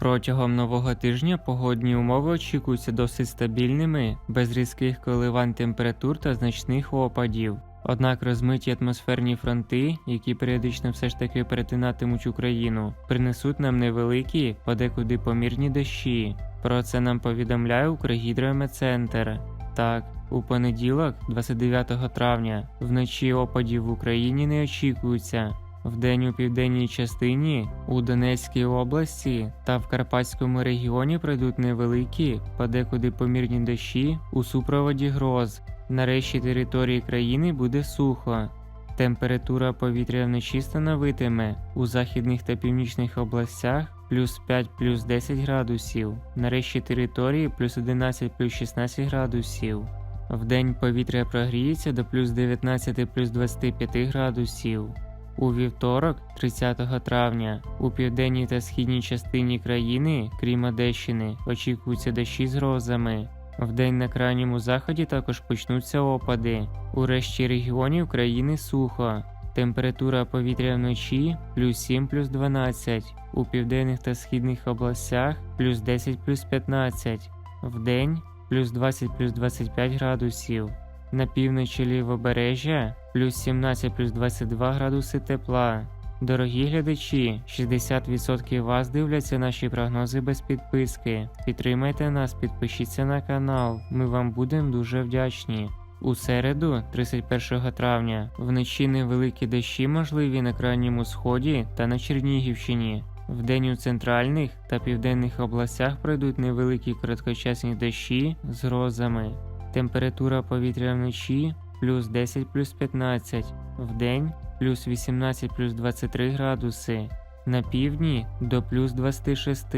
Протягом нового тижня погодні умови очікуються досить стабільними, без різких коливань температур та значних опадів. Однак розмиті атмосферні фронти, які періодично все ж таки перетинатимуть Україну, принесуть нам невеликі, подекуди помірні дощі. Про це нам повідомляє Укргідрометцентр. Так, у понеділок, 29 травня, вночі опадів в Україні не очікується. Вдень у південній частині, у Донецькій області та в Карпатському регіоні пройдуть невеликі, подекуди помірні дощі у супроводі гроз. На решті території країни буде сухо. Температура повітря вночі становитиме у західних та північних областях плюс 5 плюс 10 градусів, на решті території плюс 11 плюс 16 градусів. Вдень повітря прогріється до плюс 19 плюс 25 градусів. У вівторок, 30 травня, у південній та східній частині країни, крім Одещини, очікуються дощі з грозами. Вдень на крайньому заході також почнуться опади. У решті регіонів країни сухо. Температура повітря вночі плюс 7 плюс 12, у південних та східних областях плюс 10 плюс 15, вдень плюс 20 плюс 25 градусів. На півночі лівобережжя плюс 17 плюс 22 градуси тепла. Дорогі глядачі, 60% вас дивляться наші прогнози без підписки. Підтримайте нас, підпишіться на канал. Ми вам будемо дуже вдячні. У середу, 31 травня, вночі невеликі дощі можливі на крайньому сході та на Чернігівщині. Вдень у центральних та південних областях пройдуть невеликі короткочасні дощі з грозами. Температура повітря вночі плюс 10 плюс 15, вдень плюс 18 плюс 23 градуси, на півдні до плюс 26.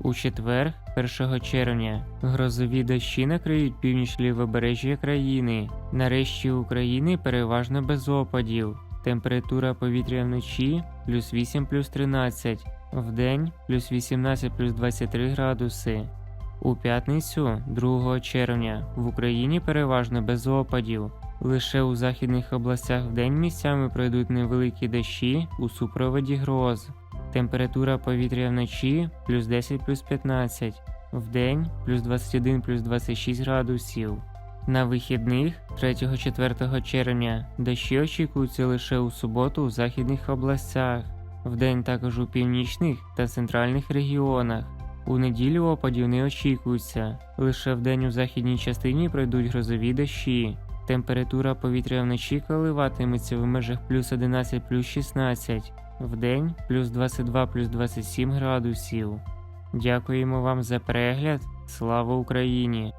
У четвер, 1 червня, грозові дощі накриють північ лівобережжя країни. Нарешті України переважно без опадів. Температура повітря вночі плюс 8 плюс 13, вдень плюс 18 плюс 23 градуси. У п'ятницю, 2 червня, в Україні переважно без опадів. Лише у західних областях вдень місцями пройдуть невеликі дощі у супроводі гроз. Температура повітря вночі плюс 10 плюс 15, вдень плюс 21 плюс 26 градусів. На вихідних 3-4 червня дощі очікуються лише у суботу у західних областях, вдень також у північних та центральних регіонах. У неділю опадів не очікується, лише вдень у західній частині пройдуть грозові дощі. Температура повітря вночі коливатиметься в межах плюс 11 плюс 16, вдень плюс 22 плюс 27 градусів. Дякуємо вам за перегляд. Слава Україні!